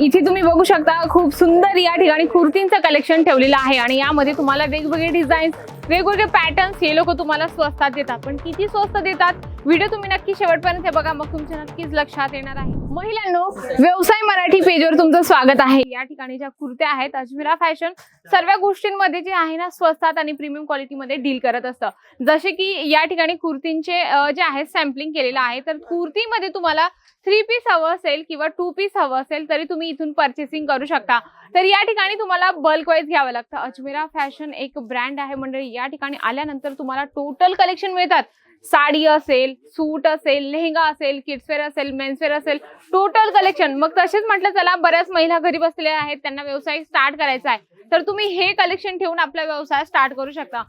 इथे तुम्ही बघू शकता खूप सुंदर या ठिकाणी कुर्तींचं कलेक्शन ठेवलेलं आहे. आणि यामध्ये तुम्हाला वेगवेगळे डिझाईन्स वेगवेगळे पॅटर्न्स हे लोक तुम्हाला स्वस्तात देतात. पण किती स्वस्त देतात? व्हिडिओ तुम्ही नक्की शेवटपर्यंत हे बघा. मग तुमच्या नक्कीच लक्षात येणार आहे. महिलांनो व्यवसाय मराठी पेजवर तुमचं स्वागत आहे. या ठिकाणी ज्या कुर्त्या आहेत अजमेरा फॅशन सर्व गोष्टींमध्ये जे आहे ना स्वस्तात आणि प्रीमियम क्वालिटीमध्ये डील करत असतं. जसे की या ठिकाणी कुर्तींचे जे आहे सॅम्पलिंग केलेलं आहे तर कुर्तीमध्ये तुम्हाला थ्री पीस हवं असेल किंवा टू पीस हवं असेल तरी तुम्ही इथून परचेसिंग करू शकता. तर या ठिकाणी तुम्हाला बल्क वाईज घ्यावं लागतं. अजमेरा फॅशन एक ब्रँड आहे मंडळी. या ठिकाणी आल्यानंतर तुम्हाला टोटल कलेक्शन मिळतात. साडी असेल सूट असेल लेहंगा असेल किड्सवेअर असेल मेन्सवेअर असेल टोटल कलेक्शन मग तसेच म्हटलं चला बऱ्याच महिला घरी बसलेल्या आहेत त्यांना व्यवसाय स्टार्ट करायचा आहे. तर तुम्ही हे कलेक्शन ठेवून आपला व्यवसाय स्टार्ट करू शकता.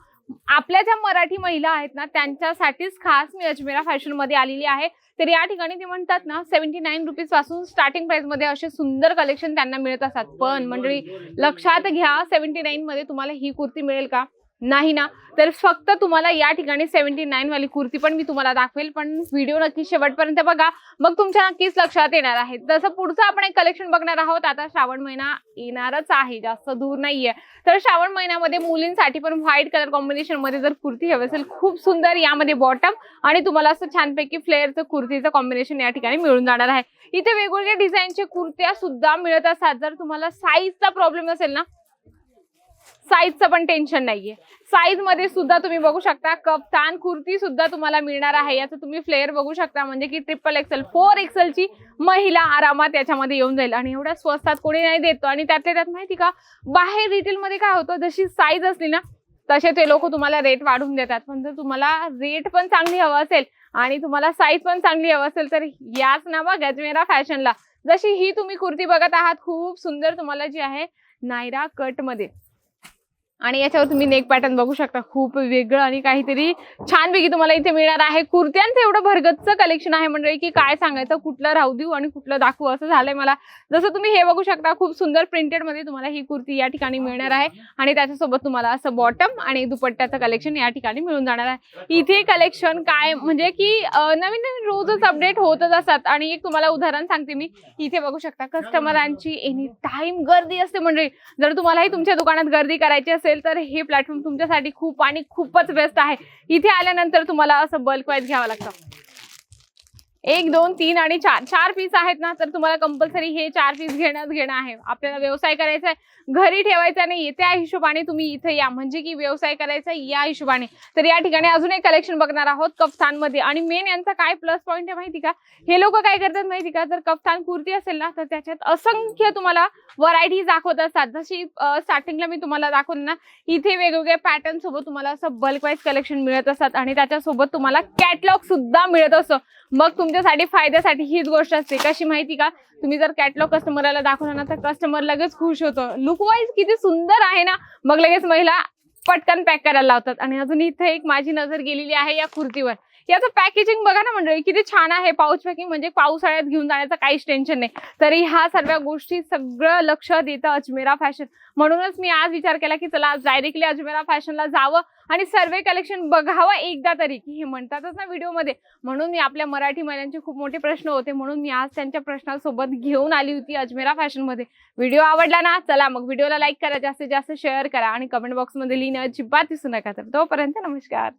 आपल्या ज्या मराठी महिला आहेत ना त्यांच्यासाठीच खास मी अजमेरा फॅशनमध्ये आलेली आहे. तर या ठिकाणी ते म्हणतात ना सेव्हन्टी नाईन रुपीजपासून स्टार्टिंग प्राइसमध्ये असे सुंदर कलेक्शन त्यांना मिळत असतात. पण मंडळी लक्षात घ्या सेव्हन्टी नाईन मध्ये तुम्हाला ही कुर्ती मिळेल का? नाही ना? तर फक्त तुम्हाला या ठिकाणी सेव्हन्टी नाईन वाली कुर्ती पण मी तुम्हाला दाखवेल पण व्हिडिओ नक्की शेवटपर्यंत बघा. मग तुमच्या नक्कीच लक्षात येणार आहे. तसं पुढचं आपण एक कलेक्शन बघणार आहोत आता श्रावण महिना येणारच आहे जास्त दूर नाहीये. तर श्रावण महिन्यामध्ये मुलींसाठी पण व्हाईट कलर कॉम्बिनेशनमध्ये जर कुर्ती हवी असेल खूप सुंदर यामध्ये बॉटम आणि तुम्हाला असं छानपैकी फ्लेअरचं कुर्तीचं कॉम्बिनेशन या ठिकाणी मिळून जाणार आहे. इथे वेगवेगळ्या डिझाईनच्या कुर्त्या सुद्धा मिळत असतात. जर तुम्हाला साईजचा प्रॉब्लेम असेल ना साईजचं पण टेन्शन नाहीये. साईजमध्ये सुद्धा तुम्ही बघू शकता कप्तान कुर्ती सुद्धा तुम्हाला मिळणार आहे. याचं तुम्ही फ्लेअर बघू शकता म्हणजे की ट्रिपल एक्सेल फोर एक्सेलची महिला आरामात याच्यामध्ये येऊन जाईल. आणि एवढ्या स्वस्तात कोणी नाही देतो. आणि त्यातल्या त्यात माहिती का बाहेर रिटेलमध्ये काय होतं जशी साईज असली ना तसे ते लोक तुम्हाला रेट वाढून देतात. पण जर तुम्हाला रेट पण चांगली हवं असेल आणि तुम्हाला साईज पण चांगली हवं असेल तर याच ना बघ गजमेरा फॅशनला. जशी ही तुम्ही कुर्ती बघत आहात खूप सुंदर तुम्हाला जी आहे नायरा कटमध्ये. आणि याच्यावर तुम्ही नेक पॅटर्न बघू शकता. खूप वेगळं आणि काहीतरी छानपैकी तुम्हाला इथे मिळणार आहे. कुर्त्यांचं एवढं भरगतचं कलेक्शन आहे म्हणजे की काय सांगायचं कुठलं राहू देऊ आणि कुठलं दाखवू असं झालंय मला. जसं तुम्ही हे बघू शकता खूप सुंदर प्रिंटेडमध्ये तुम्हाला ही कुर्ती या ठिकाणी मिळणार आहे. आणि त्याच्यासोबत तुम्हाला असं बॉटम आणि दुपट्ट्याचं कलेक्शन या ठिकाणी मिळून जाणार आहे. इथे कलेक्शन काय म्हणजे की नवीन नवीन रोजच अपडेट होतच असतात. आणि एक तुम्हाला उदाहरण सांगते मी. इथे बघू शकता कस्टमरांची एनी टाइम गर्दी असते म्हणजे जर तुम्हालाही तुमच्या दुकानात गर्दी करायची असेल तर हे प्लॅटफॉर्म तुमच्यासाठी खूप आणि खूपच बेस्ट आहे. इथे आल्यानंतर तुम्हाला असं बल्क वाईज घ्यावं लागतं. एक दोन तीन आणि चार. चार पीस आहेत ना तर तुम्हाला कंपल्सरी हे चार पीस घेणंच घेणं आहे. आपल्याला व्यवसाय करायचा आहे घरी ठेवायचा नाही त्या हिशोबाने तुम्ही इथे या. म्हणजे की व्यवसाय करायचा आहे या हिशोबाने. तर या ठिकाणी अजून एक कलेक्शन बघणार आहोत कफ्तानमध्ये आणि मेन यांचा काय प्लस पॉईंट आहे माहिती का? हे लोक काय करतात माहिती का? जर कफ्तान कुर्ती असेल ना तर त्याच्यात असंख्य तुम्हाला व्हरायटी दाखवत असतात. जशी स्टार्टिंगला मी तुम्हाला दाखवले ना इथे वेगवेगळ्या पॅटर्न सोबत तुम्हाला असं बल्क वाईज कलेक्शन मिळत असतात. आणि त्याच्यासोबत तुम्हाला कॅटलॉग सुद्धा मिळत असतं मग तुमच्यासाठी फायद्यासाठी हीच गोष्ट असते. कशी माहिती का? तुम्ही जर कॅटलॉग कस्टमरला दाखवला ना तर कस्टमर लगेच खुश होतो. लुक वाईज किती सुंदर आहे ना? मग लगेच महिला पटकन पॅक करायला लावतात. आणि अजून इथे एक माझी नजर गेलेली आहे या कुर्तीवर याचं पॅकेजिंग बघा ना मंडळी किती छान आहे. पाऊच पॅकिंग म्हणजे पावसाळ्यात घेऊन जाण्याचं काहीच टेन्शन नाही. तरी ह्या सर्व गोष्टी सगळं लक्ष देतं अजमेरा फॅशन म्हणूनच मी आज विचार केला की चला आज डायरेक्टली अजमेरा फॅशनला जावं आणि सर्वे कलेक्शन बघावं एकदा तरी की हे म्हणतातच ना व्हिडिओमध्ये. म्हणून मी आपल्या मराठी महिलांचे खूप मोठे प्रश्न होते. म्हणून मी आज त्यांच्या प्रश्नासोबत घेऊन आली होती अजमेरा फॅशनमध्ये व्हिडिओ आवडला ना चला मग व्हिडिओला लाईक करा जास्तीत जास्त शेअर करा आणि कमेंट बॉक्समध्ये लिहिणं अजिबात दिसू नका. तर तोपर्यंत नमस्कार.